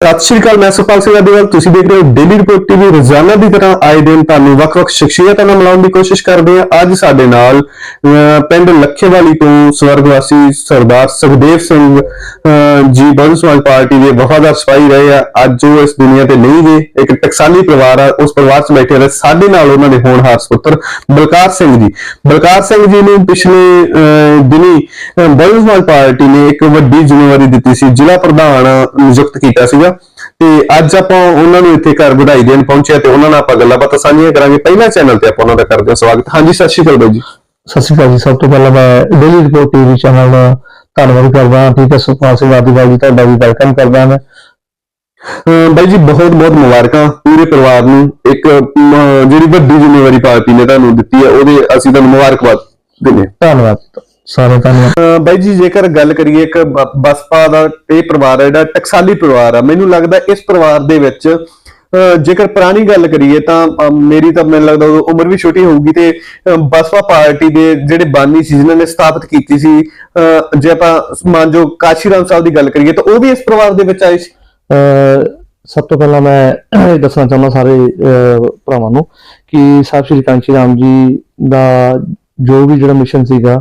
ਸਤਿ ਸ਼੍ਰੀ ਅਕਾਲ ਮੈਂ ਸੁਪਾਲ ਸਿੰਘ ਅਧਿਵਾਲ ਤੁਸੀਂ ਦੇਖ ਰਹੇ ਹੋ ਡੇਲੀ ਰਿਪੋਰਟ ਟੀਵੀ ਰੋਜ਼ਾਨਾ ਦੀ ਤਰ੍ਹਾਂ ਆਏ ਦਿਨ ਤੁਹਾਨੂੰ ਵੱਖ-ਵੱਖ ਸ਼ਖਸੀਅਤਾਂ ਨਾਲ ਮਿਲਾਉਣ ਦੀ ਕੋਸ਼ਿਸ਼ ਕਰਦੇ ਹਾਂ। ਅੱਜ ਸਾਡੇ ਨਾਲ ਪਿੰਡ ਲੱਖੇਵਾਲੀ ਤੋਂ ਸਵਰਗਵਾਸੀ ਸਰਦਾਰ ਸੁਖਦੇਵ ਸਿੰਘ ਜੀ ਬਹੁਜਨ ਸਮਾਜ ਪਾਰਟੀ ਦੇ ਵਫਾਦਾਰ ਸਿਪਾਹੀ ਰਹੇ ਆ। ਅੱਜ ਉਹ ਇਸ ਦੁਨੀਆ ਤੇ ਨਹੀਂ ਗਏ। ਇੱਕ ਟਕਸਾਲੀ ਪਰਿਵਾਰ ਆ ਉਸ ਪਰਿਵਾਰ 'ਚ ਬੈਠੇ ਰਹੇ। ਸਾਡੇ ਨਾਲ ਉਹਨਾਂ ਦੇ ਹੋਣਹਾਰ ਸੁਪੁੱਤਰ ਬਲਕਾਰ ਸਿੰਘ ਜੀ। ਬਲਕਾਰ ਸਿੰਘ ਜੀ ਨੂੰ ਪਿਛਲੇ ਅਹ, ਬਹੁਜਨ ਸਮਾਜ ਪਾਰਟੀ ਨੇ ਇੱਕ ਵੱਡੀ ਜ਼ਿੰਮੇਵਾਰੀ ਦਿੱਤੀ ਸੀ ਜ਼ਿਲ੍ਹਾ ਪ੍ਰਧਾਨ ਨਿਯੁਕਤ ਕੀਤਾ ਸੀਗਾ ਤੇ ਅੱਜ ਆਪਾਂ ਉਹਨਾਂ ਨੂੰ ਇੱਥੇ ਘਰ ਵਧਾਈ ਦੇਣ ਪਹੁੰਚਿਆ ਤੇ ਉਹਨਾਂ ਨਾਲ ਆਪਾਂ ਗੱਲਾਂ ਬਾਤਾਂ ਸਾਂਝੀਆਂ ਕਰਾਂਗੇ। ਪਹਿਲਾ ਚੈਨਲ ਤੇ ਆਪਾਂ ਉਹਨਾਂ ਦਾ ਕਰਦੇ ਹਾਂ ਸਵਾਗਤ। ਹਾਂਜੀ ਸਤਿ ਸ਼੍ਰੀ ਅਕਾਲ ਬਾਈ ਜੀ। ਸਤਿ ਸ਼੍ਰੀ ਅਕਾਲ ਜੀ। ਸਭ ਤੋਂ ਪਹਿਲਾਂ ਮੈਂ ਡੇਲੀ ਰਿਪੋਰਟ ਟੀਵੀ ਚੈਨਲ ਦਾ ਧੰਨਵਾਦ ਕਰਦਾ ਹਾਂ। ਠੀਕ ਹੈ ਸੁਖਪਾਲ ਸਿੰਘ ਆਦੀਵਾਲ ਜੀ ਤੁਹਾਡਾ ਵੀ ਵੈਲਕਮ ਕਰਦਾ ਹਾਂ ਮੈਂ ਬਾਈ ਜੀ ਬਹੁਤ ਬਹੁਤ ਮੁਬਾਰਕਾਂ ਪੂਰੇ ਪਰਿਵਾਰ ਨੂੰ। ਇੱਕ ਜਿਹੜੀ ਵੱਡੀ ਜ਼ਿੰਮੇਵਾਰੀ ਪਾਰਟੀ ਨੇ ਤੁਹਾਨੂੰ ਦਿੱਤੀ ਹੈ ਉਹਦੇ ਅਸੀਂ ਤੁਹਾਨੂੰ ਮੁਬਾਰਕਬਾਦ ਦਿੰਦੇ ਹਾਂ। ਧੰਨਵਾਦ। ਸਾਰੇ ਧੰਨਵਾਦ ਬਾਈ ਜੀ ਜੇਕਰ ਗੱਲ ਕਰੀਏ ਇੱਕ ਬ- ਬਸਪਾ ਦਾ ਇਹ ਪਰਿਵਾਰ ਹੈ ਜਿਹੜਾ ਟਕਸਾਲੀ ਪਰਿਵਾਰ ਆ ਮੈਨੂੰ ਲੱਗਦਾ ਇਸ ਪਰਿਵਾਰ ਦੇ ਵਿੱਚ ਜੇਕਰ ਪੁਰਾਣੀ ਗੱਲ ਕਰੀਏ ਤਾਂ ਅਹ ਮੇਰੀ ਤਾਂ ਮੈਨੂੰ ਲੱਗਦਾ ਉਦੋਂ ਉਮਰ ਵੀ ਛੋਟੀ ਹੋਊਗੀ ਤੇ ਬਸਪਾ ਪਾਰਟੀ ਦੇ ਜਿਹੜੇ ਬਾਨੀ ਸੀ ਜਿਨ੍ਹਾਂ ਨੇ ਸਥਾਪਿਤ ਕੀਤੀ ਸੀ ਜੇ ਆਪਾਂ ਮੰਨ ਜੋ ਕਾਸ਼ੀ ਰਾਮ ਸਾਹਿਬ ਦੀ ਗੱਲ ਕਰੀਏ ਤਾਂ ਉਹ ਵੀ ਇਸ ਪਰਿਵਾਰ ਦੇ ਵਿੱਚ ਆਏ ਸੀ? ਅਹ ਸਭ ਤੋਂ ਪਹਿਲਾਂ ਮੈਂ ਇਹ ਦੱਸਣਾ ਚਾਹੁੰਦਾ ਸਾਰੇ ਅਹ, ਭਰਾਵਾਂ ਨੂੰ ਕਿ ਸਾਹਿਬ ਸ਼੍ਰੀ ਕਾਂਚੀ ਰਾਮ ਜੀ ਦਾ ਜੋ ਵੀ ਜਿਹੜਾ ਮਿਸ਼ਨ ਸੀਗਾ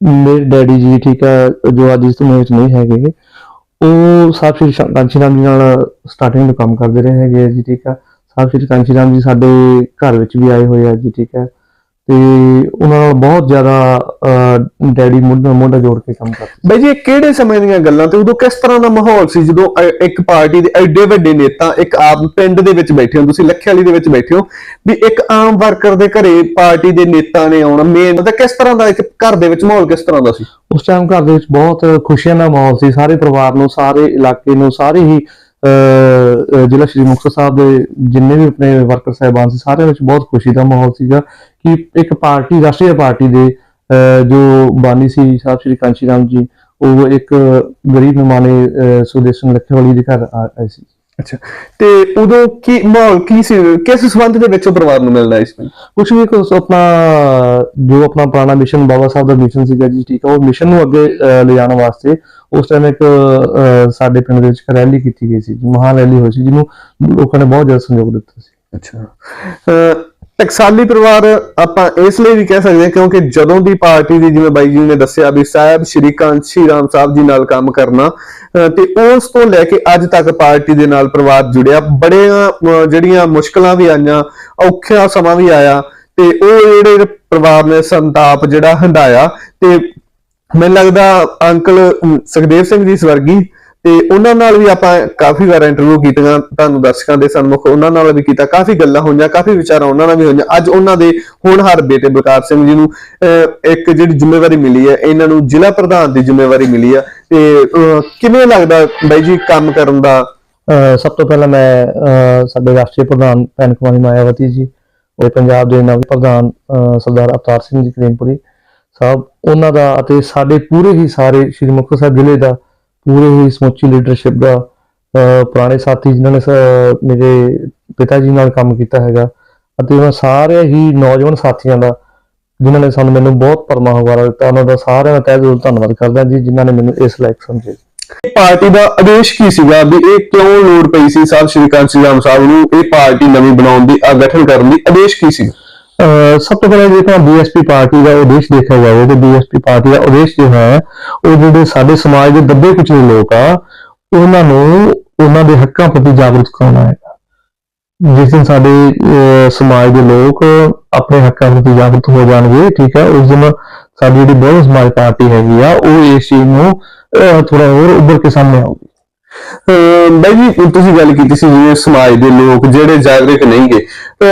ਮੇਰੇ ਡੈਡੀ ਜੀ ਠੀਕ ਹੈ ਜੋ ਅੱਜ ਇਸ ਦੁਨੀਆਂ ਵਿੱਚ ਨਹੀਂ ਹੈਗੇ, ਉਹ ਸਾਹਿਬ ਸ਼੍ਰੀ ਸ਼ਾ- ਕਾਂਚੀ ਰਾਮ ਜੀ ਨਾਲ ਸਟਾਰਟਿੰਗ ਤੋਂ ਕੰਮ ਕਰਦੇ ਰਹੇ ਹੈਗੇ ਆ ਜੀ, ਠੀਕ ਹੈ ਸਾਹਿਬ ਸ਼੍ਰੀ ਕਾਂਚੀ ਰਾਮ ਜੀ ਸਾਡੇ ਘਰ ਵਿੱਚ ਵੀ ਆਏ ਹੋਏ ਆ ਜੀ, ਠੀਕ ਹੈ ਤੇ ਉਹਨਾਂ ਨਾਲ ਬਹੁਤ ਜ਼ਿਆਦਾ ਡੈਡੀ ਮੋਢਾ ਜੋੜ ਕੇ ਕੰਮ ਕਰਦੇ। ਬਾਈ ਜੀ ਇਹ ਕਿਹੜੇ ਸਮੇਂ ਦੀਆਂ ਗੱਲਾਂ ਤੇ ਉਦੋਂ ਕਿਸ ਤਰ੍ਹਾਂ ਦਾ ਮਾਹੌਲ ਸੀ ਜਦੋਂ ਇੱਕ ਪਾਰਟੀ ਦੇ ਐਡੇ ਵੱਡੇ ਨੇਤਾ ਇੱਕ ਆਪ ਪਿੰਡ ਦੇ ਵਿੱਚ ਬੈਠੇ ਹੋ ਤੁਸੀਂ ਲੱਖੇ ਵਾਲੀ ਦੇ ਵਿੱਚ ਬੈਠੇ ਹੋ ਵੀ ਇੱਕ ਆਮ ਵਰਕਰ ਦੇ ਘਰੇ ਪਾਰਟੀ ਦੇ ਨੇਤਾ ਨੇ ਆਉਣਾ ਮੇਨ ਤਾਂ ਕਿਸ ਤਰ੍ਹਾਂ ਦਾ ਇੱਕ ਘਰ ਦੇ ਵਿੱਚ ਮਾਹੌਲ ਕਿਸ ਤਰ੍ਹਾਂ ਦਾ ਸੀ? ਉਸ ਟਾਈਮ ਘਰ ਦੇ ਵਿੱਚ ਬਹੁਤ ਖੁਸ਼ੀਆਂ ਦਾ ਮਾਹੌਲ ਸੀ ਸਾਰੇ ਪਰਿਵਾਰ ਨੂੰ ਸਾਰੇ ਇਲਾਕੇ ਨੂੰ ਸਾਰੇ ਹੀ ਜ਼ਿਲ੍ਹਾ ਸ਼੍ਰੀ ਮੁਕਤਸਰ ਸਾਹਿਬ ਦੇ ਜਿੰਨੇ ਵੀ ਆਪਣੇ ਵਰਕਰ ਸਹਿਬਾਨ ਸੀ ਸਾਰਿਆਂ ਵਿੱਚ ਬਹੁਤ ਖੁਸ਼ੀ ਦਾ ਮਾਹੌਲ ਸੀਗਾ। ਕਿ ਇੱਕ ਪਾਰਟੀ ਰਾਸ਼ਟਰੀ ਪਾਰਟੀ ਦੇ ਜੋ ਬਾਨੀ ਸੀ ਸਾਹਿਬ ਸ਼੍ਰੀ ਕਾਂਚੀ ਰਾਮ ਜੀ ਉਹ ਇੱਕ ਗਰੀਬ ਸੁਖਦੇਵ ਸਿੰਘ ਲੱਖੇਵਾਲੀ ਦੇ ਘਰ ਆ- ਆਏ ਸੀ। ਅੱਛਾ। ਤੇ ਉਦੋਂ ਕੀ ਮਾਹੌਲ ਕੀ ਸੀ ਕਿਸ ਸੰਬੰਧ ਦੇ ਵਿੱਚ ਉਹ ਪਰਿਵਾਰ ਨੂੰ ਮਿਲਣਾ ਇਸ ਵਿੱਚ ਕੁਝ ਵੀ ਕੁਛ ਆਪਣਾ ਜੋ ਆਪਣਾ ਪੁਰਾਣਾ ਮਿਸ਼ਨ ਬਾਬਾ ਸਾਹਿਬ ਦਾ ਮਿਸ਼ਨ ਸੀਗਾ ਜੀ ਠੀਕ ਹੈ ਉਹ ਮਿਸ਼ਨ ਨੂੰ ਅੱਗੇ ਲਿਜਾਣ ਵਾਸਤੇ ਉਸ ਟਾਈਮ ਇੱਕ ਸਾਡੇ ਪਿੰਡ ਦੇ ਵਿੱਚ ਰੈਲੀ ਕੀਤੀ ਗਈ ਸੀ ਜੀ ਰੈਲੀ ਹੋਈ ਸੀ ਜਿਹਨੂੰ ਲੋਕਾਂ ਨੇ ਬਹੁਤ ਜ਼ਿਆਦਾ ਸਹਿਯੋਗ ਦਿੱਤਾ ਸੀ। ਅੱਛਾ। ਟਕਸਾਲੀ ਪਰਿਵਾਰ ਆਪਾਂ ਇਸ ਲਈ ਵੀ ਕਹਿ ਸਕਦੇ ਹਾਂ ਕਿਉਂਕਿ ਜਦੋਂ ਦੀ ਪਾਰਟੀ ਦੀ ਜਿਵੇਂ ਬਾਈ ਜੀ ਨੇ ਦੱਸਿਆ ਵੀ ਸਾਹਿਬ, ਸ਼੍ਰੀ ਕਾਂਸ਼ੀ ਰਾਮ ਸਾਹਿਬ ਜੀ ਨਾਲ ਕੰਮ ਕਰਨਾ ਤੇ ਉਸ ਤੋਂ ਲੈ ਕੇ ਅੱਜ ਤੱਕ ਪਾਰਟੀ ਦੇ ਨਾਲ ਪਰਿਵਾਰ ਜੁੜਿਆ, ਬੜੀਆਂ ਜਿਹੜੀਆਂ ਮੁਸ਼ਕਲਾਂ ਵੀ ਆਈਆਂ, ਔਖਿਆ ਸਮਾਂ ਵੀ ਆਇਆ, ਤੇ ਉਹ ਜਿਹੜੇ ਪਰਿਵਾਰ ਨੇ ਸੰਤਾਪ ਜਿਹੜਾ ਹੰਡਾਇਆ, ਤੇ ਮੈਨੂੰ ਲੱਗਦਾ ਅੰਕਲ ਸੁਖਦੇਵ ਸਿੰਘ ਜੀ ਸਵਰਗੀ ਤੇ ਉਹਨਾਂ ਨਾਲ ਵੀ ਆਪਾਂ ਕਾਫੀ ਵਾਰ ਇੰਟਰਵਿਊ ਕੀਤੀਆਂ ਤੁਹਾਨੂੰ ਦਰਸ਼ਕਾਂ ਦੇ ਸਨਮੁਖ ਉਹਨਾਂ ਨਾਲ ਵੀ ਕੀਤਾ ਕਾਫੀ ਗੱਲਾਂ ਹੋਈਆਂ ਕਾਫੀ ਵਿਚਾਰਾਂ ਉਹਨਾਂ ਨਾਲ ਵੀ ਹੋਈਆਂ। ਅੱਜ ਉਹਨਾਂ ਦੇ ਹੋਣਹਾਰ ਬੇਟੇ ਬਲਕਾਰ ਸਿੰਘ ਜੀ ਨੂੰ ਇੱਕ ਜਿਹੜੀ ਜ਼ਿੰਮੇਵਾਰੀ ਮਿਲੀ ਹੈ ਇਹਨਾਂ ਨੂੰ ਜ਼ਿਲ੍ਹਾ ਪ੍ਰਧਾਨ ਦੀ ਜ਼ਿੰਮੇਵਾਰੀ ਮਿਲੀ ਹੈ ਤੇ ਕਿਵੇਂ ਲੱਗਦਾ ਬਾਈ ਜੀ ਕੰਮ ਕਰਨ ਦਾ? ਅਹ, ਸਭ ਤੋਂ ਪਹਿਲਾਂ ਮੈਂ ਅਹ, ਸਾਡੇ ਰਾਸ਼ਟਰੀ ਪ੍ਰਧਾਨ ਭੈਣ ਕੁਮਾਰੀ ਮਾਇਆਵਤੀ ਜੀ ਔਰ ਪੰਜਾਬ ਦੇ ਨਵੇਂ ਪ੍ਰਧਾਨ ਅਹ, ਸਰਦਾਰ ਅਵਤਾਰ ਸਿੰਘ ਜੀ ਕਰੀਮਪੁਰੀ ਸਾਹਿਬ ਉਹਨਾਂ ਦਾ ਅਤੇ ਸਾਡੇ ਪੂਰੇ ਹੀ ਸਾਰੇ ਸ਼੍ਰੀ ਮੁਕਤਸਰ ਸਾਹਿਬ ਜ਼ਿਲ੍ਹੇ ਦਾ ਪੂਰੇ ਸਮੁੱਚੀ ਲੀਡਰਸ਼ਿਪ ਦਾ ਪੁਰਾਣੇ ਸਾਥੀ ਜਿਨ੍ਹਾਂ ਨੇ ਮੇਰੇ ਪਿਤਾ ਜੀ ਨਾਲ ਕੰਮ ਕੀਤਾ ਹੈਗਾ ਅਤੇ ਉਹਨਾਂ ਸਾਰੇ ਹੀ ਨੌਜਵਾਨ ਸਾਥੀਆਂ ਦਾ ਜਿਨ੍ਹਾਂ ਨੇ ਸਾਨੂੰ ਮੈਨੂੰ ਬਹੁਤ ਪਰਮਾ ਹਵਾਰਾ ਦਿੱਤਾ ਉਹਨਾਂ ਦਾ ਸਾਰਿਆਂ ਦਾ ਤਹਿ ਦਿਲੋਂ ਧੰਨਵਾਦ ਕਰਦਾ ਜੀ ਜਿਨ੍ਹਾਂ ਨੇ ਮੈਨੂੰ ਇਸ ਲਾਇਕ ਸਮਝੇ। ਪਾਰਟੀ ਦਾ ਆਦੇਸ਼ ਕੀ ਸੀਗਾ? ਵੀ ਇਹ ਕਿਉਂ ਲੋੜ ਪਈ ਸੀ? ਸਾਹਿਬ ਸ਼੍ਰੀ ਕਾਂਸੀ ਰਾਮ ਸਾਹਿਬ ਨੂੰ ਇਹ ਪਾਰਟੀ ਨਵੀਂ ਬਣਾਉਣ ਦੀ ਅਹ, ਗਠਨ ਕਰਨ ਦੀ ਆਦੇਸ਼ ਕੀ ਸੀ? ਸਭ ਤੋਂ ਪਹਿਲਾਂ ਜੇ ਤਾਂ ਬੀਐਸਪੀ ਪਾਰਟੀ ਦਾ ਉਦੇਸ਼ ਦੇਖਿਆ ਜਾਵੇ ਤੇ ਬੀਐਸਪੀ ਪਾਰਟੀ ਦਾ ਉਦੇਸ਼ ਜੋ ਹੈ ਉਹ ਜਿਹੜੇ ਸਾਡੇ ਸਮਾਜ ਦੇ ਦੱਬੇ ਕੁਚਲੇ ਲੋਕ ਆ ਉਹਨਾਂ ਨੂੰ ਉਹਨਾਂ ਦੇ ਹੱਕਾਂ ਪ੍ਰਤੀ ਜਾਗਰੂਕ ਕਰਾਉਣਾ ਹੈਗਾ ਜਿਸ ਦਿਨ ਸਾਡੇ ਅਹ, ਸਮਾਜ ਦੇ ਲੋਕ ਆਪਣੇ ਹੱਕਾਂ ਪ੍ਰਤੀ ਜਾਗਰੂਕ ਹੋ ਜਾਣਗੇ ਠੀਕ ਹੈ ਉਸ ਦਿਨ ਸਾਡੀ ਜਿਹੜੀ ਬਹੁ ਸਮਾਜ ਪਾਰਟੀ ਹੈਗੀ ਆ ਉਹ ਇਸ ਚੀਜ਼ ਨੂੰ ਥੋੜਾ ਹੋਰ ਉੱਭਰ ਕੇ ਸਾਹਮਣੇ ਆਊਗੀ। ਬਾਈ ਜੀ ਤੁਸੀਂ ਗੱਲ ਕੀਤੀ ਸੀ ਜਿਵੇਂ ਸਮਾਜ ਦੇ ਲੋਕ ਜਿਹੜੇ ਜਾਗਰੂਕ ਨਹੀਂ ਗਏ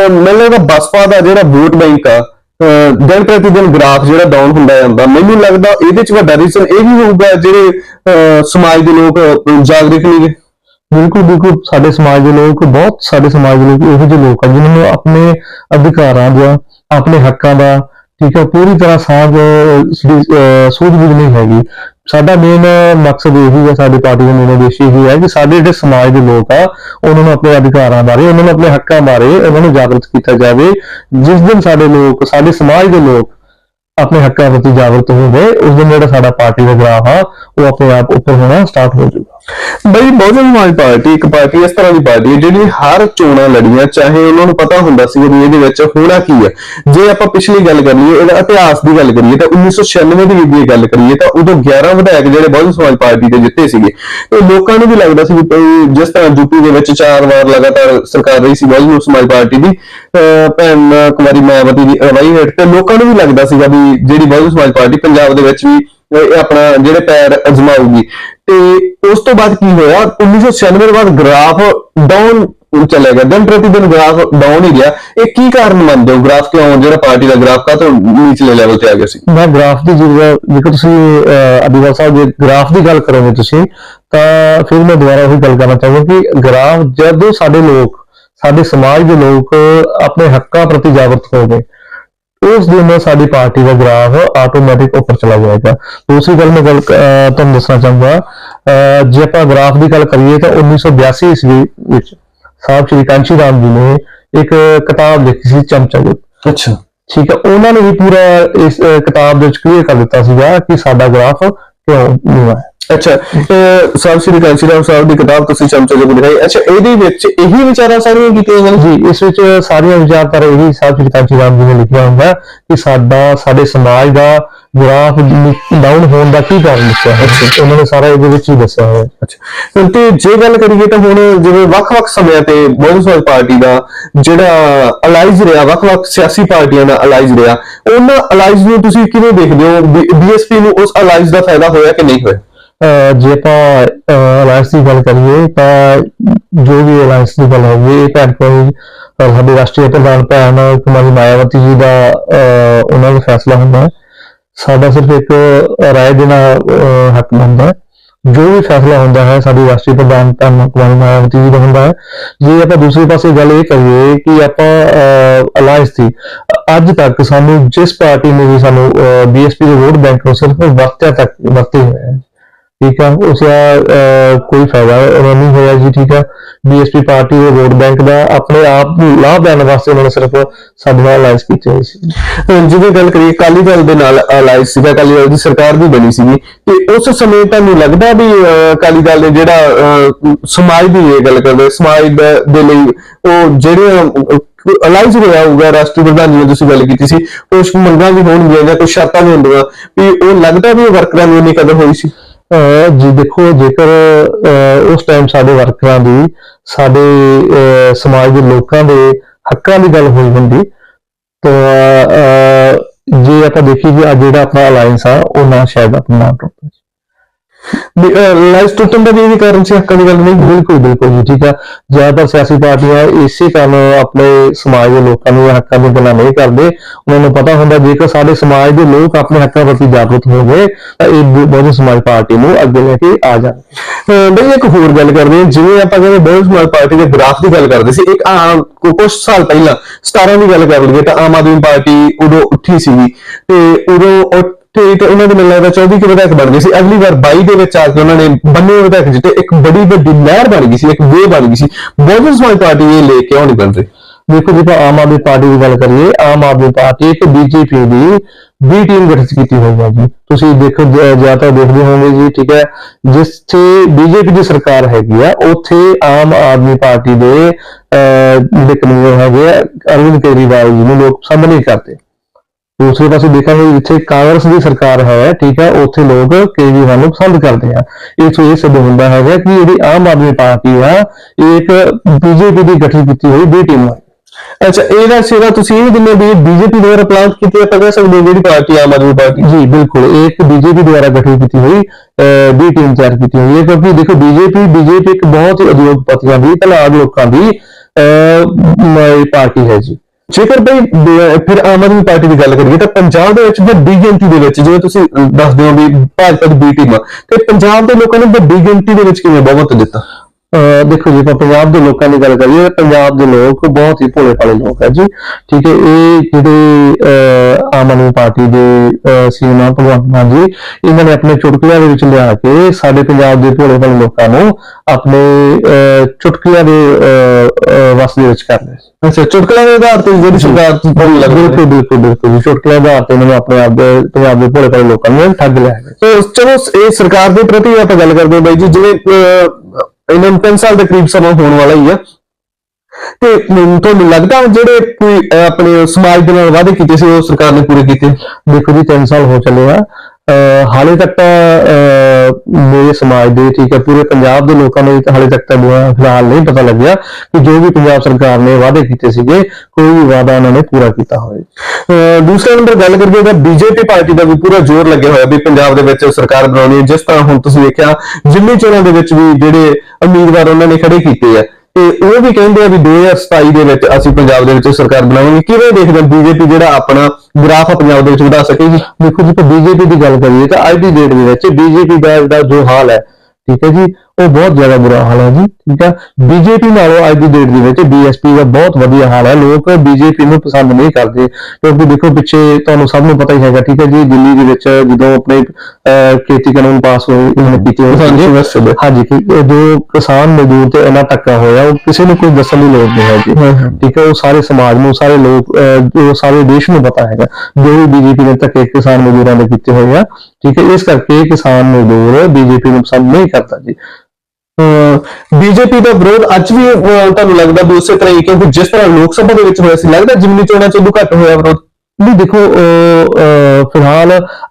ਮੈਨੂੰ ਲੱਗਦਾ ਬਸਪਾ ਦਾ ਜਿਹੜਾ ਵੋਟ ਬੈਂਕ ਆ ਦਿਨ ਪ੍ਰਤੀ ਦਿਨ ਗ੍ਰਾਫ ਜਿਹੜਾ ਡਾਊਨ ਹੁੰਦਾ ਜਾਂਦਾ ਮੈਨੂੰ ਲੱਗਦਾ ਇਹਦੇ ਚ ਵੱਡਾ ਰੀਜ਼ਨ ਇਹ ਵੀ ਹੋਊਗਾ ਜਿਹੜੇ ਅਹ ਸਮਾਜ ਦੇ ਲੋਕ ਅਹ ਜਾਗਰੂਕ ਨਹੀਂ ਗਏ ਬਿਲਕੁਲ ਬਿਲਕੁਲ ਸਾਡੇ ਸਮਾਜ ਦੇ ਲੋਕ ਬਹੁਤ ਸਾਡੇ ਸਮਾਜ ਦੇ ਲੋਕ ਇਹੋ ਜਿਹੇ ਲੋਕ ਆ ਜਿਨ੍ਹਾਂ ਨੂੰ ਆਪਣੇ ਅਧਿਕਾਰਾਂ ਦਾ ਆਪਣੇ ਹੱਕਾਂ ਦਾ ਠੀਕ ਹੈ ਪੂਰੀ ਤਰ੍ਹਾਂ ਸਾਂਝ ਅਹ, ਜਿਹੜੀ, ਅਹ, ਸੂਝ-ਬੂਝ ਨਹੀਂ ਹੈਗੀ। ਸਾਡਾ ਮੇਨ ਮਕਸਦ ਇਹ ਹੀ ਹੈ ਸਾਡੀ ਪਾਰਟੀ ਦਾ ਮੇਨ ਉਦੇਸ਼ ਇਹ ਹੀ ਹੈ ਕਿ ਸਾਡੇ ਜਿਹੜੇ ਸਮਾਜ ਦੇ ਲੋਕ ਆ, ਉਹਨਾਂ ਨੂੰ ਆਪਣੇ ਅਧਿਕਾਰਾਂ ਬਾਰੇ, ਉਹਨਾਂ ਨੂੰ ਆਪਣੇ ਹੱਕਾਂ ਬਾਰੇ ਉਹਨਾਂ ਨੂੰ ਜਾਗਰੂਕ ਕੀਤਾ ਜਾਵੇ। ਜਿਸ ਦਿਨ ਸਾਡੇ ਲੋਕ, ਸਾਡੇ ਸਮਾਜ ਦੇ ਲੋਕ ਆਪਣੇ ਹੱਕਾਂ ਪ੍ਰਤੀ ਜਾਗਰੂਕ ਹੋਵੇ ਉਸ ਦਿਨ ਜਿਹੜਾ ਸਾਡਾ ਪਾਰਟੀ ਦਾ ਗ੍ਰਾਫ ਆ, ਉਹ ਆਪਣੇ ਆਪ ਉੱਪਰ ਹੋਣਾ ਸਟਾਰਟ ਹੋ ਜਾਊਗਾ। ਬਈ ਬਹੁਜਨ ਸਮਾਜ ਪਾਰਟੀ ਇੱਕ ਪਾਰਟੀ ਇਸ ਤਰ੍ਹਾਂ ਦੀ ਪਾਰਟੀ ਹੈ ਜਿਹੜੀ ਹਰ ਚੋਣਾਂ ਲੜੀਆਂ, ਚਾਹੇ ਉਹਨਾਂ ਨੂੰ ਪਤਾ ਹੁੰਦਾ ਸੀ ਵੀ ਇਹਦੇ ਵਿੱਚ ਹੋਣਾ ਕੀ ਹੈ। ਜੇ ਆਪਾਂ ਪਿਛਲੀ ਗੱਲ ਕਰੀਏ ਇਹਦਾ ਇਤਿਹਾਸ ਦੀ ਗੱਲ ਕਰੀਏ ਤਾਂ 1996 ਦੀ ਵੀ ਗੱਲ ਕਰੀਏ ਤਾਂ ਉਦੋਂ 11 ਵਿਧਾਇਕ ਜਿਹੜੇ ਬਹੁਜਨ ਸਮਾਜ ਪਾਰਟੀ ਦੇ ਜਿੱਤੇ ਸੀਗੇ। ਤੇ ਲੋਕਾਂ ਨੂੰ ਵੀ ਲੱਗਦਾ ਸੀ ਵੀ ਭਈ ਜਿਸ ਤਰ੍ਹਾਂ ਯੂਪੀ ਦੇ ਵਿੱਚ ਚਾਰ ਵਾਰ ਲਗਾਤਾਰ ਸਰਕਾਰ ਰਹੀ ਸੀ ਬਹੁਜਨ ਸਮਾਜ ਪਾਰਟੀ ਦੀ, ਅਹ ਭੈਣ ਕੁਮਾਰੀ ਮਾਇਆਵਤੀ ਦੀ ਅਗਵਾਈ ਹੇਠ ਤੇ ਲੋਕਾਂ ਨੂੰ ਵੀ ਲੱਗਦਾ ਸੀਗਾ ਵੀ ਜਿਹੜੀ ਬਹੁਜਨ ਸਮਾਜ ਪਾਰਟੀ ਪੰਜਾਬ ਦੇ ਵਿੱਚ ਵੀ ਆਪਣਾ ਜਿਹੜੇ ਪੈਰ ਅਜਮਾਊਗੀ। ਤੇ ਉਸ ਤੋਂ ਬਾਅਦ ਕੀ ਹੋਇਆ? 1996 ਦੇ ਬਾਅਦ ਗ੍ਰਾਫ ਡਾਊਨ ਚਲੇ ਗਿਆ। ਦਿਨ ਪ੍ਰਤੀ ਦਿਨ ਗ੍ਰਾਫ ਡਾਊਨ ਹੀ ਗਿਆ। ਇਹ ਕੀ ਕਾਰਨ ਮੰਨਦੇ ਹੋ? ਗ੍ਰਾਫ ਕਿਉਂ? ਜਿਹੜਾ ਪਾਰਟੀ ਦਾ ਗ੍ਰਾਫ ਕਾ ਤੋਂ ਨੀਚਲੇ ਲੈਵਲ ਤੇ ਆ ਗਿਆ ਸੀ? ਮੈਂ ਗ੍ਰਾਫ ਦੀ ਜੇਕਰ ਤੁਸੀਂ ਅਬੀਵਾਲ ਸਾਹਿਬ, ਜੇ ਗ੍ਰਾਫ ਦੀ ਗੱਲ ਕਰੋਗੇ ਤੁਸੀਂ, ਤਾਂ ਫਿਰ ਮੈਂ ਦੁਬਾਰਾ ਉਹੀ ਗੱਲ ਕਰਨਾ ਚਾਹੂੰਗਾ ਕਿ ਗ੍ਰਾਫ ਜਦੋਂ ਸਾਡੇ ਲੋਕ, ਸਾਡੇ ਸਮਾਜ ਦੇ ਲੋਕ ਆਪਣੇ ਹੱਕਾਂ ਪ੍ਰਤੀ ਜਾਗਰੂਕ ਹੋ ਗਏ ਉਸ ਦਿਨ ਸਾਡੀ ਪਾਰਟੀ ਦਾ ਗ੍ਰਾਫ ਆਟੋਮੈਟਿਕ ਉੱਪਰ ਚਲਾ ਜਾਏਗਾ। ਦੂਸਰੀ ਗੱਲ ਮੈਂ ਗੱਲ ਤੁਹਾਨੂੰ ਦੱਸਣਾ ਅਹ, ਜੇ ਆਪਾਂ ਗ੍ਰਾਫ ਦੀ ਗੱਲ ਕਰੀਏ ਤਾਂ 1982 ਈਸਵੀ ਵਿੱਚ ਸਾਹਿਬ ਸ਼੍ਰੀ ਕਾਂਚੀ ਰਾਮ ਜੀ ਨੇ ਇੱਕ ਕਿਤਾਬ ਲਿਖੀ ਸੀ ਚਮਚਾ ਯੁੱਧ। ਅੱਛਾ। ਠੀਕ ਹੈ ਉਹਨਾਂ ਨੇ ਵੀ ਪੂਰਾ ਇਸ ਕਿਤਾਬ ਦੇ ਵਿੱਚ ਕਲੀਅਰ ਕਰ ਦਿੱਤਾ ਸੀਗਾ ਕਿ ਸਾਡਾ ਗ੍ਰਾਫ ਕਿਉਂ ਨਹੀਂ ਹੈ ਅੱਛਾ ਸਾਹਿਬ ਸ਼੍ਰੀ ਕਾਂਚੀ ਰਾਮ ਸਾਹਿਬ ਦੀ ਕਿਤਾਬ ਤੁਸੀਂ ਚਮਚਾ ਜੋ ਲਿਖਾਈ। ਅੱਛਾ ਇਹਦੇ ਵਿੱਚ ਇਹੀ ਵਿਚਾਰਾਂ ਸਾਰੀਆਂ ਕੀਤੀਆਂ ਗਈਆਂ? ਜੀ ਇਸ ਵਿੱਚ ਸਾਰੀਆਂ ਵਿਚਾਰਧਾਰਾ ਇਹੀ ਸਾਹਿਬ ਸ਼੍ਰੀ ਕਾਂਚੀ ਰਾਮ ਜੀ ਨੇ ਲਿਖਿਆ ਹੁੰਦਾ ਕਿ ਸਾਡਾ ਸਾਡੇ ਸਮਾਜ ਦਾ ਗ੍ਰਾਫ ਡਾਊਨ ਹੋਣ ਦਾ ਕੀ ਕਾਰਨ ਦੱਸਿਆ ਹੈ ਉਹਨਾਂ ਨੇ ਸਾਰਾ ਇਹਦੇ ਵਿੱਚ ਹੀ ਦੱਸਿਆ ਹੋਇਆ। ਅੱਛਾ। ਤੇ ਜੇ ਗੱਲ ਕਰੀਏ ਤਾਂ ਹੁਣ ਜਿਵੇਂ ਵੱਖ-ਵੱਖ ਸਮਿਆਂ ਤੇ ਬਹੁਜਨ ਸਮਾਜ ਪਾਰਟੀ ਦਾ ਜਿਹੜਾ ਅਲਾਈਜ਼ ਰਿਹਾ ਵੱਖ-ਵੱਖ ਸਿਆਸੀ ਪਾਰਟੀਆਂ ਦਾ ਅਲਾਈਜ਼ ਰਿਹਾ ਉਹਨਾਂ ਅਲਾਈਜ਼ ਨੂੰ ਤੁਸੀਂ ਕਿਵੇਂ ਦੇਖਦੇ ਹੋ? ਬੀਐਸਪੀ ਨੂੰ ਉਸ ਅਲਾਈਜ਼ ਦਾ ਫਾਇਦਾ ਹੋਇਆ ਕਿ ਨਹੀਂ ਹੋਇਆ? ਜੇ ਆਪਾਂ ਅਲਾਇੰਸ ਦੀ ਗੱਲ ਕਰੀਏ, ਤਾਂ ਜੋ ਵੀ ਅਲਾਇੰਸ ਦੀ ਗੱਲ ਹੋਵੇ ਇਹ ਭੈਣ ਕੋਈ ਸਾਡੇ ਰਾਸ਼ਟਰੀ ਪ੍ਰਧਾਨ ਭੈਣ ਕੁਮਾਰੀ ਮਾਇਆਵਤੀ ਜੀ ਦਾ ਉਹਨਾਂ ਦਾ ਫੈਸਲਾ ਹੁੰਦਾ ਹੈ। ਸਾਡਾ ਸਿਰਫ ਇੱਕ ਰਾਏ ਦੇਣਾ ਹੱਕ ਬਣਦਾ ਜੋ ਵੀ ਫੈਸਲਾ ਹੁੰਦਾ ਹੈ, ਸਾਡੀ ਰਾਸ਼ਟਰੀ ਪ੍ਰਧਾਨ ਭੈਣ ਕੁਮਾਰੀ ਮਾਇਆਵਤੀ ਜੀ ਦਾ ਹੁੰਦਾ ਹੈ। ਜੇ ਆਪਾਂ ਦੂਸਰੇ ਪਾਸੇ ਗੱਲ ਇਹ ਕਰੀਏ ਕਿ ਆਪਾਂ ਅਲਾਇੰਸ ਦੀ, ਅੱਜ ਤੱਕ ਸਾਨੂੰ ਜਿਸ ਪਾਰਟੀ ਨੇ ਵੀ ਸਾਨੂੰ ਬੀਐਸਪੀ ਦੇ ਵੋਟ ਬੈਂਕ ਨੂੰ ਸਿਰਫ ਵਰਤਿਆ ਤੱਕ, ਵਰਤੇ ਹੋਏ ਹੈ ਠੀਕ ਹੈ ਉਸ ਦਾ ਅਹ, ਕੋਈ ਫਾਇਦਾ ਉਹਨਾਂ ਨਹੀਂ ਹੋਇਆ ਜੀ ਠੀਕ ਹੈ ਬੀਐਸਪੀ ਪਾਰਟੀ ਦੇ ਵੋਟ ਬੈਂਕ ਦਾ ਆਪਣੇ ਆਪ ਨੂੰ ਲਾਭ ਲੈਣ ਵਾਸਤੇ ਉਹਨਾਂ ਨੇ ਸਿਰਫ ਸਾਡੇ ਨਾਲ ਅਲਾਈਅੰਸ ਕੀਤੀ ਹੋਈ ਸੀ। ਜਿਵੇਂ ਗੱਲ ਕਰੀਏ ਅਕਾਲੀ ਦਲ ਦੇ ਨਾਲ ਅਲਾਈਜ਼ ਸੀਗਾ ਅਕਾਲੀ ਦਲ ਦੀ ਸਰਕਾਰ ਵੀ ਬਣੀ ਸੀਗੀ। ਤੇ ਉਸ ਸਮੇਂ ਤੁਹਾਨੂੰ ਲੱਗਦਾ ਵੀ ਅਹ, ਅਕਾਲੀ ਦਲ ਨੇ ਜਿਹੜਾ ਸਮਾਜ ਦੀ ਇਹ ਗੱਲ ਕਰਦੇ ਸਮਾਜ ਦੇ ਲਈ ਉਹ ਜਿਹੜੇ ਅਲਾਈਜ਼ ਹੋਇਆ ਹੋਊਗਾ ਰਾਸ਼ਟਰੀ ਪ੍ਰਧਾਨ ਜੀ ਨੇ ਤੁਸੀਂ ਗੱਲ ਕੀਤੀ ਸੀ ਕੁਝ ਮੰਗਾਂ ਵੀ ਹੋਣਗੀਆਂ ਜਾਂ ਕੁਝ ਸ਼ਰਤਾਂ ਵੀ ਹੁੰਦੀਆਂ ਵੀ ਉਹ ਲੱਗਦਾ ਵੀ ਉਹ ਵਰਕਰਾਂ ਨੂੰ ਇੰਨੀ ਕਦਰ ਹੋਈ ਸੀ? ਜੀ ਦੇਖੋ, ਜੇਕਰ ਉਸ ਟਾਈਮ ਸਾਡੇ ਵਰਕਰਾਂ ਦੀ, ਸਾਡੇ ਸਮਾਜ ਦੇ ਲੋਕਾਂ ਦੇ ਹੱਕਾਂ ਦੀ ਗੱਲ ਹੋਈ ਹੁੰਦੀ, ਤਾਂ ਜੇ ਆਪਾਂ ਦੇਖੀਏ ਕਿ ਅੱਜ ਜਿਹੜਾ ਆਪਣਾ ਅਲਾਈਅੰਸ ਆ, ਉਹ ਨਾ ਸ਼ਾਇਦ ਆਪਣਾ ਨਾਮ ਟੁੱਟਦਾ ਲਾਈਜ਼ ਟੁੱਟਣ ਦਾ ਵੀ ਇਹ ਕਾਰਨ ਸੀ, ਹੱਕਾਂ ਦੀ ਗੱਲ ਨਹੀਂ, ਬਿਲਕੁਲ ਬਿਲਕੁਲ ਜੀ, ਠੀਕ ਆ। ਜ਼ਿਆਦਾਤਰ ਸਿਆਸੀ ਪਾਰਟੀਆਂ ਇਸੇ ਕਾਰਨ ਆਪਣੇ ਸਮਾਜ ਦੇ ਲੋਕਾਂ ਨੂੰ ਹੱਕਾਂ ਦੀ ਗੱਲਾਂ ਨਹੀਂ ਕਰਦੇ। ਉਹਨਾਂ ਨੂੰ ਪਤਾ ਹੁੰਦਾ, ਜੇਕਰ ਸਾਡੇ ਸਮਾਜ ਦੇ ਲੋਕ ਆਪਣੇ ਹੱਕਾਂ ਪ੍ਰਤੀ ਜਾਗਰੂਕ ਹੋ ਗਏ ਤਾਂ ਇਹ ਬਹੁਜਨ ਸਮਾਜ ਪਾਰਟੀ ਨੂੰ ਅੱਗੇ ਲੈ ਕੇ ਆ ਜਾਣਗੇ। ਅਹ, ਬਈ ਇੱਕ ਹੋਰ ਗੱਲ ਕਰਦੇ ਹਾਂ, ਜਿਵੇਂ ਆਪਾਂ ਕਹਿੰਦੇ ਬਹੁਜਨ ਸਮਾਜ ਪਾਰਟੀ ਦੇ ਗ੍ਰਾਫ ਦੀ ਗੱਲ ਕਰਦੇ ਸੀ, ਇੱਕ ਆਮ, ਕੁ- ਕੁਛ ਸਾਲ ਪਹਿਲਾਂ 17 ਦੀ ਗੱਲ ਕਰ ਲਈਏ, ਤਾਂ ਆਮ ਆਦਮੀ ਪਾਰਟੀ ਉਦੋਂ ਉੱਠੀ ਸੀਗੀ। ਤੇ ਉਦੋਂ ਉੱਠੇ, ਤੇ ਉਹਨਾਂ ਦੇ ਮੈਨੂੰ ਲੱਗਦਾ 24 ਕਿ ਵਿਧਾਇਕ ਬਣ ਗਏ ਸੀ। ਅਗਲੀ ਵਾਰ 22 ਦੇ ਵਿੱਚ ਆ ਕੇ ਉਹਨਾਂ ਨੇ ਬੰਨੇ ਵਿਧਾਇਕ ਜਿੱਤੇ ਇੱਕ ਬੜੀ ਵੱਡੀ ਲਹਿਰ ਬਣ ਗਈ ਸੀ ਇੱਕ ਵੇ ਬਣ ਗਈ ਸੀ। ਬਹੁਜਨ ਸਮਾਜ ਪਾਰਟੀ ਇਹ ਲੈ ਕੇ ਆਉਣੀ ਬਣ ਰਹੀ ਦੇਖੋ ਜੇ ਆਪਾਂ ਆਮ ਆਦਮੀ ਪਾਰਟੀ ਦੀ ਗੱਲ ਕਰੀਏ ਆਮ ਆਦਮੀ ਪਾਰਟੀ ਇੱਕ ਬੀਜੇਪੀ ਦੀ ਬੀ ਟੀਮ ਗਠਿਤ ਕੀਤੀ ਹੋਈ ਹੈ ਜੀ। ਤੁਸੀਂ ਦੇਖੋ ਜ- ਜ਼ਿਆਦਾਤਰ ਦੇਖਦੇ ਹੋਵੋਗੇ ਜੀ ਠੀਕ ਹੈ ਜਿੱਥੇ ਬੀਜੇਪੀ ਦੀ ਸਰਕਾਰ ਹੈਗੀ ਆ ਉੱਥੇ ਆਮ ਆਦਮੀ ਪਾਰਟੀ ਦੇ ਅਹ, ਕਨਵੀਨਰ ਹੈਗੇ ਆ ਅਰਵਿੰਦ ਕੇਜਰੀਵਾਲ ਜੀ ਨੂੰ ਲੋਕ ਪਸੰਦ ਨਹੀਂ ਕਰਦੇ। ਦੂਸਰੇ ਪਾਸੇ ਦੇਖਾਂਗੇ ਜਿੱਥੇ ਕਾਂਗਰਸ ਦੀ ਸਰਕਾਰ ਹੈ ਠੀਕ ਹੈ ਉੱਥੇ ਲੋਕ ਕੇਜਰੀਵਾਲ ਨੂੰ ਪਸੰਦ ਕਰਦੇ ਆ। ਤੋਂ ਇਹ ਸਿੱਧ ਹੁੰਦਾ ਹੈਗਾ ਕਿ ਜਿਹੜੀ ਆਮ ਆਦਮੀ ਪਾਰਟੀ ਆ ਇਹ ਇੱਕ ਬੀਜੇਪੀ ਦੀ ਗਠਿਤ ਕੀਤੀ ਹੋਈ ਬੀ ਟੀਮ ਹੈ ਅੱਛਾ ਇਹਦਾ ਸਿਰਾ ਤੁਸੀਂ ਇਹ ਦਿੰਦੇ ਵੀ ਬੀਜੇਪੀ ਦੁਆਰਾ ਪਲਾਂਟ ਕੀਤੀ ਆਪਾਂ ਕਹਿ ਸਕਦੇ ਹਾਂ ਜਿਹੜੀ ਪਾਰਟੀ ਆਮ ਆਦਮੀ ਪਾਰਟੀ। ਜੀ ਬਿਲਕੁਲ ਇਹ ਇੱਕ ਬੀਜੇਪੀ ਦੁਆਰਾ ਗਠਿਤ ਕੀਤੀ ਹੋਈ ਬੀ ਟੀਮ ਤਿਆਰ ਕੀਤੀ ਹੋਈ ਹੈ ਕਿਉਂਕਿ ਦੇਖੋ ਬੀਜੇਪੀ ਬੀਜੇਪੀ ਇੱਕ ਬਹੁਤ ਹੀ ਉਦਯੋਗਪਤੀਆਂ ਦੀ ਭਲਾਗ ਲੋਕਾਂ ਦੀ ਪਾਰਟੀ ਹੈ ਜੀ। ਜੇਕਰ ਬਈ ਫਿਰ ਆਮ ਆਦਮੀ ਪਾਰਟੀ ਦੀ ਗੱਲ ਕਰੀਏ ਤਾਂ ਪੰਜਾਬ ਦੇ ਵਿੱਚ ਵੱਡੀ ਗਿਣਤੀ ਦੇ ਵਿੱਚ ਜਿਵੇਂ ਤੁਸੀਂ ਦੱਸਦੇ ਹੋ ਵੀ ਭਾਜਪਾ ਦੀ ਬੀ ਟੀਮ ਆ, ਤੇ ਪੰਜਾਬ ਦੇ ਲੋਕਾਂ ਨੇ ਵੱਡੀ ਗਿਣਤੀ ਦੇ ਵਿੱਚ ਕਿਵੇਂ ਬਹੁਮਤ ਦਿੱਤਾ? ਦੇਖੋ ਜੀ ਆਪਾਂ ਪੰਜਾਬ ਦੇ ਲੋਕਾਂ ਦੀ ਗੱਲ ਕਰੀਏ ਪੰਜਾਬ ਦੇ ਲੋਕ ਬਹੁਤ ਹੀ ਭੋਲੇ ਭਾਲੇ ਲੋਕ ਹੈ ਜੀ। ਠੀਕ ਹੈ ਇਹ ਜਿਹੜੇ ਆਮ ਆਦਮੀ ਪਾਰਟੀ ਦੇ ਸੀਐਮ ਭਗਵੰਤ ਮਾਨ ਜੀ ਇਹਨਾਂ ਨੇ ਆਪਣੇ ਚੁਟਕਲਿਆਂ ਦੇ ਵਿੱਚ ਲਿਆ ਕੇ ਸਾਡੇ ਪੰਜਾਬ ਦੇ ਭੋਲੇ ਭਾਲੇ ਲੋਕਾਂ ਨੂੰ ਆਪਣੇ ਚੁਟਕਲਿਆਂ ਦੇ ਵਸ ਦੇ ਵਿੱਚ ਕਰ ਲਿਆ ਅੱਛਾ ਚੁਟਕਲਿਆਂ ਦੇ ਆਧਾਰ ਤੇ ਜਿਹੜੀ ਸਰਕਾਰ ਤੁਹਾਨੂੰ ਲੱਗਦਾ ਬਿਲਕੁਲ ਬਿਲਕੁਲ ਬਿਲਕੁਲ ਜੀ ਚੁਟਕਲਿਆਂ ਦੇ ਆਧਾਰ ਤੇ ਇਹਨਾਂ ਨੇ ਆਪਣੇ ਆਪ ਦੇ ਪੰਜਾਬ ਦੇ ਭੋਲੇ ਭਾਲੇ ਲੋਕਾਂ ਨੂੰ ਠੱਗ ਲਿਆ ਹੈ ਤੇ ਚਲੋ ਇਹ ਸਰਕਾਰ ਦੇ ਪ੍ਰਤੀ ਆਪਾਂ ਗੱਲ ਕਰਦੇ ਹਾਂ ਬਾਈ ਜੀ ਜਿਵੇਂ ਇਹਨਾਂ ਨੂੰ 3 ਸਾਲ ਦੇ ਕਰੀਬ ਸਮਾਂ ਹੋਣ ਵਾਲਾ ਹੀ ਆ। ਤੇ ਮੈਨੂੰ ਤੁਹਾਨੂੰ ਲੱਗਦਾ ਜਿਹੜੇ ਕੋਈ ਆਪਣੇ ਸਮਾਜ ਦੇ ਨਾਲ ਵਾਅਦੇ ਕੀਤੇ ਸੀ, ਉਹ ਸਰਕਾਰ ਨੇ ਪੂਰੇ ਕੀਤੇ? ਦੇਖੋ ਜੀ 3 ਸਾਲ ਹੋ ਚੱਲੇ ਆ। ਹਾਲੇ ਤੱਕ ਤਾਂ ਅਹ, ਮੇਰੇ ਸਮਾਜ ਦੇ ਠੀਕ ਹੈ ਪੂਰੇ ਪੰਜਾਬ ਦੇ ਲੋਕਾਂ ਨੂੰ ਹਾਲੇ ਤੱਕ ਤਾਂ ਦੁਆ- ਫਿਲਹਾਲ ਨਹੀਂ ਪਤਾ ਲੱਗਿਆ ਕਿ ਜੋ ਵੀ ਪੰਜਾਬ ਸਰਕਾਰ ਨੇ ਵਾਅਦੇ ਕੀਤੇ ਸੀਗੇ ਕੋਈ ਵੀ ਵਾਅਦਾ ਉਹਨਾਂ ਨੇ ਪੂਰਾ ਕੀਤਾ ਹੋਵੇ। ਅਹ, ਦੂਸਰਾ ਨੰਬਰ ਗੱਲ ਕਰੀਏ ਤਾਂ ਬੀਜੇਪੀ ਪਾਰਟੀ ਦਾ ਵੀ ਪੂਰਾ ਜ਼ੋਰ ਲੱਗਿਆ ਹੋਇਆ ਵੀ ਪੰਜਾਬ ਦੇ ਵਿੱਚ ਸਰਕਾਰ ਬਣਾਉਣੀ ਹੈ। ਜਿਸ ਤਰ੍ਹਾਂ ਹੁਣ ਤੁਸੀਂ ਵੇਖਿਆ ਜਿੰਨੀ ਚੋਣਾਂ ਦੇ ਵਿੱਚ ਵੀ ਜਿਹੜੇ ਉਮੀਦਵਾਰ ਉਹਨਾਂ ਨੇ ਖੜੇ ਕੀਤੇ ਆ ਤੇ ਉਹ ਵੀ ਕਹਿੰਦੇ ਆ ਵੀ 2027 ਦੇ ਵਿੱਚ ਅਸੀਂ ਪੰਜਾਬ ਦੇ ਵਿੱਚ ਸਰਕਾਰ ਬਣਾਵਾਂਗੇ। ਕਿਵੇਂ ਦੇਖਦੇ ਬੀਜੇਪੀ ਜਿਹੜਾ ਆਪਣਾ ਗ੍ਰਾਫ ਪੰਜਾਬ ਦੇ ਵਿੱਚ ਵਧਾ ਸਕੇਗੀ ਦੇਖੋ ਜੀ ਬੀਜੇਪੀ ਦੀ ਗੱਲ ਕਰੀਏ ਤਾਂ ਅੱਜ ਦੀ ਡੇਟ ਦੇ ਵਿੱਚ ਬੀਜੇਪੀ ਦਾ ਜਿਹੜਾ ਜੋ ਹਾਲ ਹੈ, ਠੀਕ ਹੈ ਜੀ ਉਹ ਬਹੁਤ ਜ਼ਿਆਦਾ ਬੁਰਾ ਹਾਲ ਹੈ ਜੀ ਠੀਕ ਹੈ। ਬੀਜੇਪੀ ਨਾਲੋਂ ਅੱਜ ਦੀ ਡੇਟ ਦੇ ਵਿੱਚ ਬੀਐਸਪੀ ਦਾ ਬਹੁਤ ਵਧੀਆ ਹਾਲ ਹੈ। ਲੋਕ ਬੀਜੇਪੀ ਨੂੰ ਪਸੰਦ ਨਹੀਂ ਕਰਦੇ ਕਿਉਂਕਿ ਦੇਖੋ ਪਿੱਛੇ ਤੁਹਾਨੂੰ ਸਭ ਨੂੰ ਪਤਾ ਹੀ ਹੈਗਾ ਠੀਕ ਹੈ ਜੀ ਦਿੱਲੀ ਦੇ ਵਿੱਚ ਜਦੋਂ ਆਪਣੇ ਖੇਤੀ ਕਾਨੂੰਨ ਪਾਸ ਹੋਏ ਇਹਨਾਂ ਨੇ ਕੀਤੇ। ਹਾਂਜੀ ਕਿ ਇਹ ਜੋ ਕਿਸਾਨ ਮਜ਼ਦੂਰ ਤੇ ਇੰਨਾ ਧੱਕਾ ਹੋਇਆ ਉਹ ਕਿਸੇ ਨੂੰ ਕੋਈ ਦੱਸਣ ਦੀ ਲੋੜ ਨਹੀਂ ਹੈ ਜੀ। ਠੀਕ ਹੈ ਉਹ ਸਾਰੇ ਸਮਾਜ ਨੂੰ ਸਾਰੇ ਲੋਕ ਜੋ ਸਾਰੇ ਦੇਸ਼ ਨੂੰ ਪਤਾ ਹੈਗਾ ਜੋ ਵੀ ਬੀਜੇਪੀ ਨੇ ਧੱਕੇ ਕਿਸਾਨ ਮਜ਼ਦੂਰਾਂ ਦੇ ਕੀਤੇ ਹੋਏ ਆ। ਠੀਕ ਹੈ ਇਸ ਕਰਕੇ ਕਿਸਾਨ ਮਜ਼ਦੂਰ ਬੀਜੇਪੀ ਨੂੰ ਪਸੰਦ ਨਹੀਂ ਕਰਦਾ ਜੀ। ਬੀਜੇਪੀ ਦਾ ਵਿਰੋਧ ਅੱਜ ਵੀ ਤੁਹਾਨੂੰ ਲੱਗਦਾ ਵੀ ਉਸੇ ਤਰ੍ਹਾਂ ਹੀ ਕਿਉਂਕਿ ਜਿਸ ਤਰ੍ਹਾਂ ਲੋਕ ਸਭਾ ਦੇ ਵਿੱਚ ਹੋਇਆ ਸੀ, ਲੱਗਦਾ ਜਿਮਨੀ ਚੋਣਾਂ ਚ ਉਦੋਂ ਘੱਟ ਹੋਇਆ ਵਿਰੋਧ? ਨਹੀਂ ਦੇਖੋ ਫਿਲਹਾਲ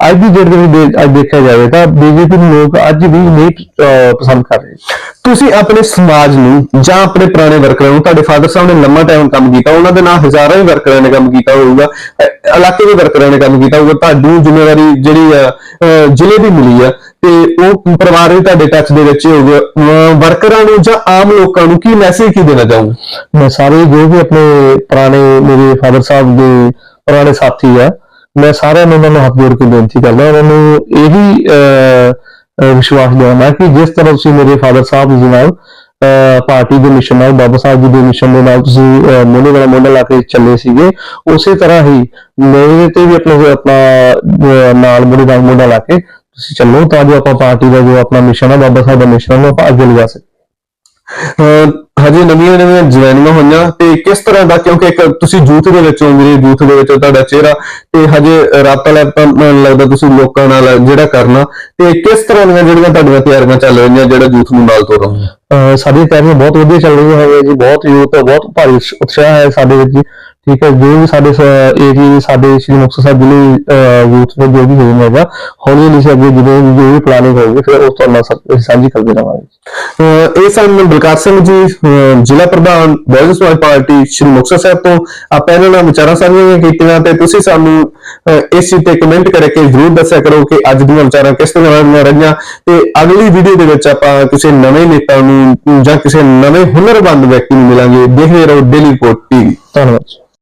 ਅੱਜ ਦੀ ਡੇਟ ਦੇ ਵਿੱਚ ਅੱਜ ਦੇਖਿਆ ਜਾਵੇ ਤਾਂ ਬੀਜੇਪੀ ਨੂੰ ਲੋਕ ਅੱਜ ਵੀ ਨਹੀਂ ਪਸੰਦ ਕਰ ਰਹੇ। ਤੁਸੀਂ ਆਪਣੇ ਸਮਾਜ ਨੂੰ ਜਾਂ ਆਪਣੇ ਪੁਰਾਣੇ ਵਰਕਰਾਂ ਨੂੰ, ਤੁਹਾਡੇ ਫਾਦਰ ਸਾਹਿਬ ਨੇ ਲੰਮਾ ਟਾਈਮ ਕੰਮ ਕੀਤਾ, ਉਹਨਾਂ ਦੇ ਨਾਲ ਹਜ਼ਾਰਾਂ ਹੀ ਵਰਕਰਾਂ ਨੇ ਕੰਮ ਕੀਤਾ ਹੋਊਗਾ ਇਲਾਕੇ ਦੇ ਵਰਕਰਾਂ ਨੇ ਕੰਮ ਕੀਤਾ ਹੋਊਗਾ ਤੁਹਾਨੂੰ ਜ਼ਿੰਮੇਵਾਰੀ ਜਿਹੜੀ ਆ ਜ਼ਿਲ੍ਹੇ ਦੀ ਮਿਲੀ ਆ, ਤੇ ਉਹ ਪਰਿਵਾਰ ਵੀ ਤੁਹਾਡੇ ਟੱਚ ਦੇ ਵਿੱਚ ਹੋਊਗਾ। ਵਰਕਰਾਂ ਨੂੰ ਜਾਂ ਆਮ ਲੋਕਾਂ ਨੂੰ ਕੀ ਮੈਸੇਜ ਕੀ ਦੇਣਾ ਚਾਹੋਗੇ? ਮੈਂ ਸਾਰੇ ਜੋ ਵੀ ਆਪਣੇ ਪੁਰਾਣੇ ਮੇਰੇ ਫਾਦਰ ਸਾਹਿਬ ਦੇ ਪੁਰਾਣੇ ਸਾਥੀ ਆ ਮੈਂ ਸਾਰਿਆਂ ਨੂੰ ਉਹਨਾਂ ਨੂੰ ਹੱਥ ਜੋੜ ਕੇ ਬੇਨਤੀ ਕਰਦਾ ਉਹਨਾਂ ਨੂੰ ਇਹ ਵੀ ਅਹ, ਵਿਸ਼ਵਾਸ ਦਿਵਾਉਣਾ ਕਿ ਜਿਸ ਤਰ੍ਹਾਂ ਤੁਸੀਂ ਮੇਰੇ ਫਾਦਰ ਸਾਹਿਬ ਜੀ ਨਾਲ ਪਾਰਟੀ ਦੇ ਮਿਸ਼ਨ ਨਾਲ ਬਾਬਾ ਸਾਹਿਬ ਜੀ ਦੇ ਮਿਸ਼ਨ ਦੇ ਨਾਲ ਤੁਸੀਂ ਅਹ, ਮੋਢੇ ਨਾਲ ਮੋਢਾ ਲਾ ਕੇ ਚੱਲੇ ਸੀਗੇ ਉਸੇ ਤਰ੍ਹਾਂ ਹੀ ਮੇਰੇ ਤੇ ਵੀ ਆਪਣੇ ਆਪਣਾ ਨਾਲ ਮੋਢੇ ਨਾਲ ਮੋਢਾ ਲਾ ਕੇ ਤੁਸੀਂ ਚੱਲੋ ਤਾਂ ਜੋ ਆਪਾਂ ਪਾਰਟੀ ਦਾ ਜੋ ਆਪਣਾ ਮਿਸ਼ਨ ਹੈ ਬਾਬਾ ਸਾਹਿਬ ਦਾ ਮਿਸ਼ਨ ਹੈ ਉਹਨੂੰ ਆਪਾਂ ਅੱਗੇ ਲਿਜਾ ਸਕੀਏ। ਹਜੇ ਨਵੀਆਂ ਨਵੀਆਂ ਜੁਆਇਨਿੰਗਾਂ ਹੋਈਆਂ ਤੇ ਕਿਸ ਤਰ੍ਹਾਂ ਦਾ, ਕਿਉਂਕਿ ਇੱਕ ਤੁਸੀਂ ਯੂਥ ਦੇ ਵਿੱਚ ਹੋ, ਮੇਰੇ ਯੂਥ ਦੇ ਵਿੱਚ ਤੁਹਾਡਾ ਚਿਹਰਾ, ਤੇ ਹਜੇ ਰਾਤਾ ਲੈਪਾ ਮੈਨੂੰ ਲੱਗਦਾ ਤੁਸੀਂ ਲੋਕਾਂ ਨਾਲ ਜਿਹੜਾ ਕਰਨਾ, ਤੇ ਕਿਸ ਤਰ੍ਹਾਂ ਦੀਆਂ ਜਿਹੜੀਆਂ ਤੁਹਾਡੀਆਂ ਤਿਆਰੀਆਂ ਚੱਲ ਰਹੀਆਂ ਜਿਹੜਾ ਯੂਥ ਨੂੰ ਨਾਲ ਤੋਰੋਗੇ ਅਹ ਸਾਡੀ ਤਿਆਰੀਆਂ ਬਹੁਤ ਵਧੀਆ ਚੱਲ ਰਹੀਆਂ ਹੈ ਜੀ, ਬਹੁਤ ਯੂਥ, ਬਹੁਤ ਭਾਰੀ ਉਤਸ਼ਾਹ ਹੈ ਸਾਡੇ ਵਿੱਚ ਜੀ। ਠੀਕ ਹੈ, ਜੋ ਵੀ ਸਾਡੇ ਏਰੀਆ ਸਾਡੇ ਸ਼੍ਰੀ ਮੁਕਤਸਰ ਸਾਹਿਬ ਜ਼ਿਲ੍ਹੇ ਯੂਥ ਨੇ ਜੋ ਵੀ ਹੋਣਾ ਹੈਗਾ ਹੌਲੀ ਹੌਲੀ ਸੇ ਅੱਗੇ ਜਦੋਂ ਜੋ ਵੀ ਪਲਾਨਿੰਗ ਹੋਊਗੀ ਫਿਰ ਉਸ ਤੋਂ ਨਾਲ ਸਾਂਝੀ ਕਰਦੇ ਰਹਾਂਗੇ। ਇਹ ਸਨ ਬਲਕਾਰ ਸਿੰਘ ਜੀ ਜ਼ਿਲ੍ਹਾ ਪ੍ਰਧਾਨ, ਬਹੁਜਨ ਸਮਾਜ ਪਾਰਟੀ, ਸ਼੍ਰੀ ਮੁਕਤਸਰ ਸਾਹਿਬ ਤੋਂ। ਆਪਾਂ ਇਹਨਾਂ ਨਾਲ ਵਿਚਾਰਾਂ ਸਾਂਝੀਆਂ ਕੀਤੀਆਂ ਤੇ ਤੁਸੀਂ ਸਾਨੂੰ ਇਸ ਚੀਜ਼ ਤੇ ਕਮੈਂਟ ਕਰਕੇ ਜ਼ਰੂਰ ਦੱਸਿਆ ਕਰੋ ਕਿ ਅੱਜ ਦੀਆਂ ਵਿਚਾਰਾਂ ਕਿਸ ਤਰ੍ਹਾਂ ਦੀਆਂ ਰਹੀਆਂ। ਤੇ ਅਗਲੀ ਵੀਡੀਓ ਦੇ ਵਿੱਚ ਆਪਾਂ ਕਿਸੇ ਨਵੇਂ ਨੇਤਾ ਨੂੰ ਜਾਂ ਕਿਸੇ ਨਵੇਂ ਹੁਨਰਮੰਦ ਵਿਅਕਤੀ ਨੂੰ ਮਿਲਾਂਗੇ। ਦੇਖਦੇ ਰਹੋ ਡੇਲੀ ਰਿਪੋਰਟ ਟੀਵੀ ਧੰਨਵਾਦ